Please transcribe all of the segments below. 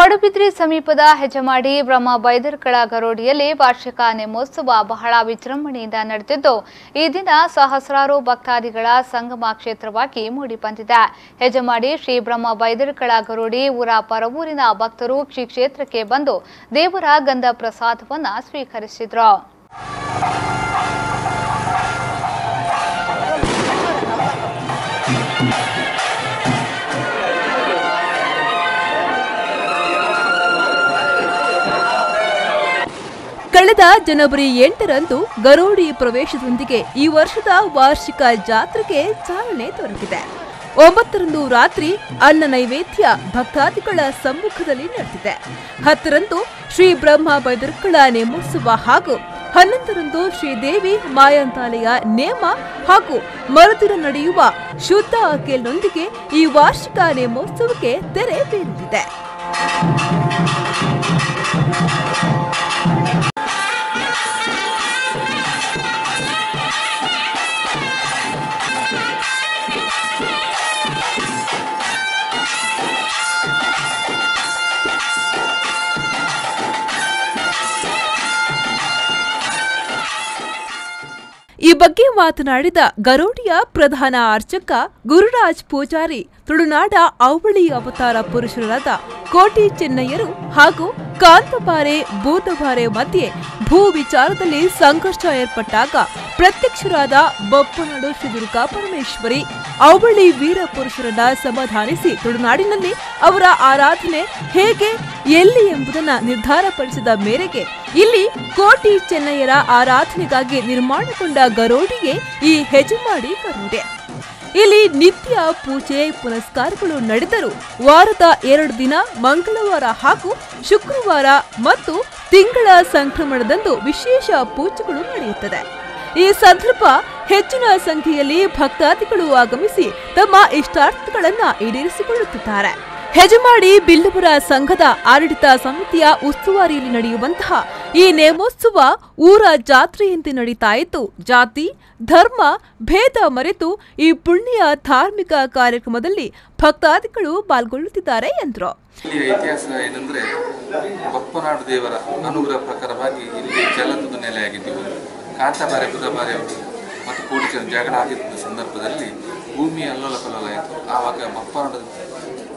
ಪಡುಬಿದ್ರಿ ಸಮೀಪದ ಹೆಜಮಾಡಿ ಬ್ರಹ್ಮ ಬೈದರ್ಕಳ ಗರೋಡಿಯಲ್ಲಿ ವಾರ್ಷಿಕ ನೇಮೋತ್ಸವ ಬಹಳ ವಿಜೃಂಭಣೆಯಿಂದ ನಡೆದಿದ್ದು, ಈ ದಿನ ಸಹಸ್ರಾರು ಭಕ್ತಾದಿಗಳ ಸಂಗಮ ಕ್ಷೇತ್ರವಾಗಿ ಮೂಡಿಬಂದಿದೆ ಹೆಜಮಾಡಿ ಶ್ರೀ ಬ್ರಹ್ಮ ಬೈದರ್ಕಳ ಗರೋಡಿ ಊರ ಪರವೂರಿನ ಭಕ್ತರು ಶ್ರೀ ಕ್ಷೇತ್ರಕ್ಕೆ ಬಂದು ದೇವರ ಗಂಧ ಪ್ರಸಾದವನ್ನು ಸ್ವೀಕರಿಸಿದ್ರು. ಕಳೆದ ಜನವರಿ ಎಂಟರಂದು ಗರೋಡಿ ಪ್ರವೇಶದೊಂದಿಗೆ ಈ ವರ್ಷದ ವಾರ್ಷಿಕ ಜಾತ್ರೆಗೆ ಚಾಲನೆ ದೊರಕಿದೆ. ಒಂಬತ್ತರಂದು ರಾತ್ರಿ ಅನ್ನ ನೈವೇದ್ಯ ಭಕ್ತಾದಿಗಳ ಸಮ್ಮುಖದಲ್ಲಿ ನಡೆದಿದೆ. ಹತ್ತರಂದು ಶ್ರೀ ಬ್ರಹ್ಮ ಬೈದರ್ಕಳ ನೇಮೋತ್ಸವ ಹಾಗೂ ಹನ್ನೊಂದರಂದು ಶ್ರೀದೇವಿ ಮಾಯಂತಾಲಯ ನೇಮ ಹಾಗೂ ಮರುದಿನ ನಡೆಯುವ ಶುದ್ಧ ಅಕೇಲ್ನೊಂದಿಗೆ ಈ ವಾರ್ಷಿಕ ನೇಮೋತ್ಸವಕ್ಕೆ ತೆರೆ ಬೀರಲಿದೆ. ಈ ಬಗ್ಗೆ ಮಾತನಾಡಿದ ಗರೋಡಿಯ ಪ್ರಧಾನ ಅರ್ಚಕ ಗುರುರಾಜ್ ಪೂಜಾರಿ, ತುಳುನಾಡ ಅವಳಿ ಅವತಾರ ಪುರುಷರಾದ ಕೋಟಿ ಚೆನ್ನಯ್ಯರು ಹಾಗೂ ಕಾಂತಬಾರೆ ಭೂತಬಾರೆ ಮಧ್ಯೆ ಭೂ ವಿಚಾರದಲ್ಲಿ ಸಂಘರ್ಷ ಏರ್ಪಟ್ಟಾಗ ಪ್ರತ್ಯಕ್ಷರಾದ ಬಪ್ಪನಾಡು ಶ್ರೀ ದುರ್ಗಾ ಪರಮೇಶ್ವರಿ, ಅವಳಿ ವೀರ ಪುರುಷರನ್ನ ಸಮಾಧಾನಿಸಿ ತುಳುನಾಡಿನಲ್ಲಿ ಅವರ ಆರಾಧನೆ ಹೇಗೆ, ಎಲ್ಲಿ ಎಂಬುದನ್ನು ನಿರ್ಧಾರಪಡಿಸಿದ ಮೇರೆಗೆ ಇಲ್ಲಿ ಕೋಟಿ ಚೆನ್ನಯ್ಯರ ಆರಾಧನೆಗಾಗಿ ನಿರ್ಮಾಣಗೊಂಡ ಗರೋಡಿಗೆ ಈ ಹೆಜಮಾಡಿ ಗರೋಡೆ ಇಲ್ಲಿ ನಿತ್ಯ ಪೂಜೆ ಪುನಸ್ಕಾರಗಳು ನಡೆದರೂ ವಾರದ ಎರಡು ದಿನ ಮಂಗಳವಾರ ಹಾಗೂ ಶುಕ್ರವಾರ ಮತ್ತು ತಿಂಗಳ ಸಂಕ್ರಮಣದಂದು ವಿಶೇಷ ಪೂಜೆಗಳು ನಡೆಯುತ್ತದೆ. ಈ ಸಂದರ್ಭ ಹೆಚ್ಚಿನ ಸಂಖ್ಯೆಯಲ್ಲಿ ಭಕ್ತಾದಿಗಳು ಆಗಮಿಸಿ ತಮ್ಮ ಇಷ್ಟಾರ್ಥಗಳನ್ನು ಈಡೇರಿಸಿಕೊಳ್ಳುತ್ತಿದ್ದಾರೆ. ಹೆಜಮಾಡಿ ಬಿಲ್ಲುಪುರ ಸಂಘದ ಆಡಳಿತ ಸಮಿತಿಯ ಉಸ್ತುವಾರಿಯಲ್ಲಿ ನಡೆಯುವಂತಹ ಈ ನೇಮೋತ್ಸವ ಊರ ಜಾತ್ರೆಯಂತೆ ನಡೀತಾ ಇತ್ತು. ಜಾತಿ, ಧರ್ಮ, ಭೇದ ಮರೆತು ಈ ಪುಣ್ಯ ಧಾರ್ಮಿಕ ಕಾರ್ಯಕ್ರಮದಲ್ಲಿ ಭಕ್ತಾದಿಗಳು ಪಾಲ್ಗೊಳ್ಳುತ್ತಿದ್ದಾರೆ ಎಂದರು. ಇತಿಹಾಸ ಏನಂದ್ರೆ ಬಪ್ಪನಾಡು ದೇವರ ಅನುಗ್ರಹ ಪ್ರಕಾರವಾಗಿ ಇಲ್ಲಿ ಜಲದ ನೆಲೆಯಾಗಿದ್ದೆವು ಕಾಂತಾಬಾರೆ ಬುಧಬಾರೆ ಮತ್ತು ಕೋಟಿಚನ ಜಗಳ ಆಗಿದ್ದ ಸಂದರ್ಭದಲ್ಲಿ ಭೂಮಿ ಅಲ್ಲೋಲ ಕಲ್ಲೋಲ ಆವಾಗ ಬಪ್ಪನಾಡು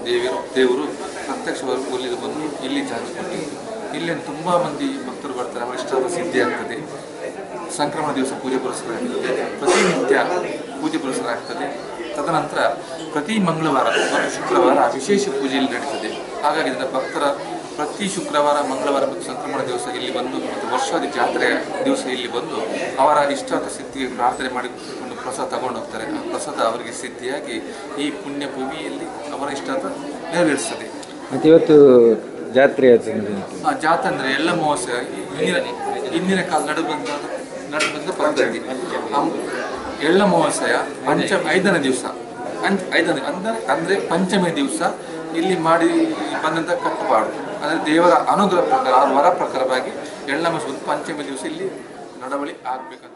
ದೇವಿಯರು, ದೇವರು ಪ್ರತ್ಯಕ್ಷವಾಗಿ ಒಲಿದು ಬಂದು ಇಲ್ಲಿ ಜಾಗ ಕೊಟ್ಟಿದ್ದು ಇಲ್ಲಿ ತುಂಬ ಮಂದಿ ಭಕ್ತರು ಬರ್ತಾರೆ ಅವರ ಇಷ್ಟಾದ ಸಿದ್ಧಿ ಆಗ್ತದೆ. ಸಂಕ್ರಮಣ ದಿವಸ ಪೂಜೆ ಪುರಸ್ಕಾರ ಆಗ್ತದೆ, ಪ್ರತಿನಿತ್ಯ ಪೂಜೆ ಪುರಸ್ಕಾರ ಆಗ್ತದೆ. ತದನಂತರ ಪ್ರತಿ ಮಂಗಳವಾರ ಮತ್ತು ಶುಕ್ರವಾರ ವಿಶೇಷ ಪೂಜೆಯಲ್ಲಿ ನಡೀತದೆ. ಹಾಗಾಗಿ ಭಕ್ತರ ಪ್ರತಿ ಶುಕ್ರವಾರ, ಮಂಗಳವಾರ ಮತ್ತು ಸಂಕ್ರಮಣ ದಿವಸ ಇಲ್ಲಿ ಬಂದು ಮತ್ತು ವರ್ಷದ ಜಾತ್ರೆಯ ದಿವಸ ಇಲ್ಲಿ ಬಂದು ಅವರ ಇಷ್ಟಾದ ಸಿದ್ಧಿಗೆ ಪ್ರಾರ್ಥನೆ ಮಾಡಿಕೊಂಡು ಪ್ರಸಾದ ತಗೊಂಡು ಹೋಗ್ತಾರೆ. ಆ ಪ್ರಸಾದ ಅವರಿಗೆ ಸಿದ್ಧಿಯಾಗಿ ಈ ಪುಣ್ಯ ಭೂಮಿಯಲ್ಲಿ ಅವರ ಇಷ್ಟಾದ ನೆರವೇರಿಸ್ತದೆ. ಇವತ್ತು ಜಾತ್ರೆ ಆಚರಣೆ ಆ ಜಾತ ಅಂದ್ರೆ ಎಲ್ಲ ಮಹೋತ್ಸವ ಹಿಂದಿನ ಹಿಂದಿನ ಕಾಲ ನಡೆಬಂದ ನಡೆಬಂದ ಪದ್ಧತಿ ಎಳ್ಳ ಮಹೋತ್ಸವ ಪಂಚ ಐದನೇ ದಿವಸ. ಅಂಚ್ ಐದನೇ ಅಂದ್ರೆ ಅಂದ್ರೆ ಪಂಚಮಿ ದಿವಸ ಇಲ್ಲಿ ಮಾಡಿ ಬಂದಂತ ಕಟ್ಟುಪಾಡು. ಅಂದ್ರೆ ದೇವರ ಅನುಗ್ರಹ ಪ್ರಕಾರ ಆ ವರ ಪ್ರಕಾರವಾಗಿ ಎಳ್ಳ ಮಹೋತ್ಸವ ಪಂಚಮಿ ದಿವಸ ಇಲ್ಲಿ ನಡವಳಿ ಆಗ್ಬೇಕಂತ.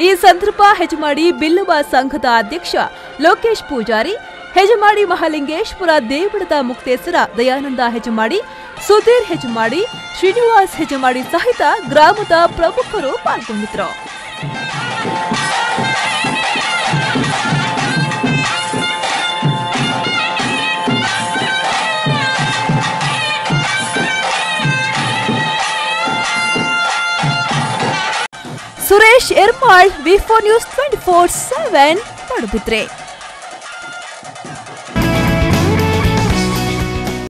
ಈ ಸಂದರ್ಭ ಹೆಜಮಾಡಿ ಬಿಲ್ಲುವ ಸಂಘದ ಅಧ್ಯಕ್ಷ ಲೋಕೇಶ್ ಪೂಜಾರಿ ಹೆಜಮಾಡಿ ಮಹಾಲಿಂಗೇಶ್ವರ ದೇವಳದ ಮುಕ್ತೇಸರ ದಯಾನಂದ ಹೆಜಮಾಡಿ, ಸುಧೀರ್ ಹೆಜಮಾಡಿ, ಶ್ರೀನಿವಾಸ್ ಹೆಜಮಾಡಿ ಸಹಿತ ಗ್ರಾಮದ ಪ್ರಮುಖರು ಪಾಲ್ಗೊಂಡಿದ್ರು Suresh, Ermal, V four news twenty four seven Padubidri.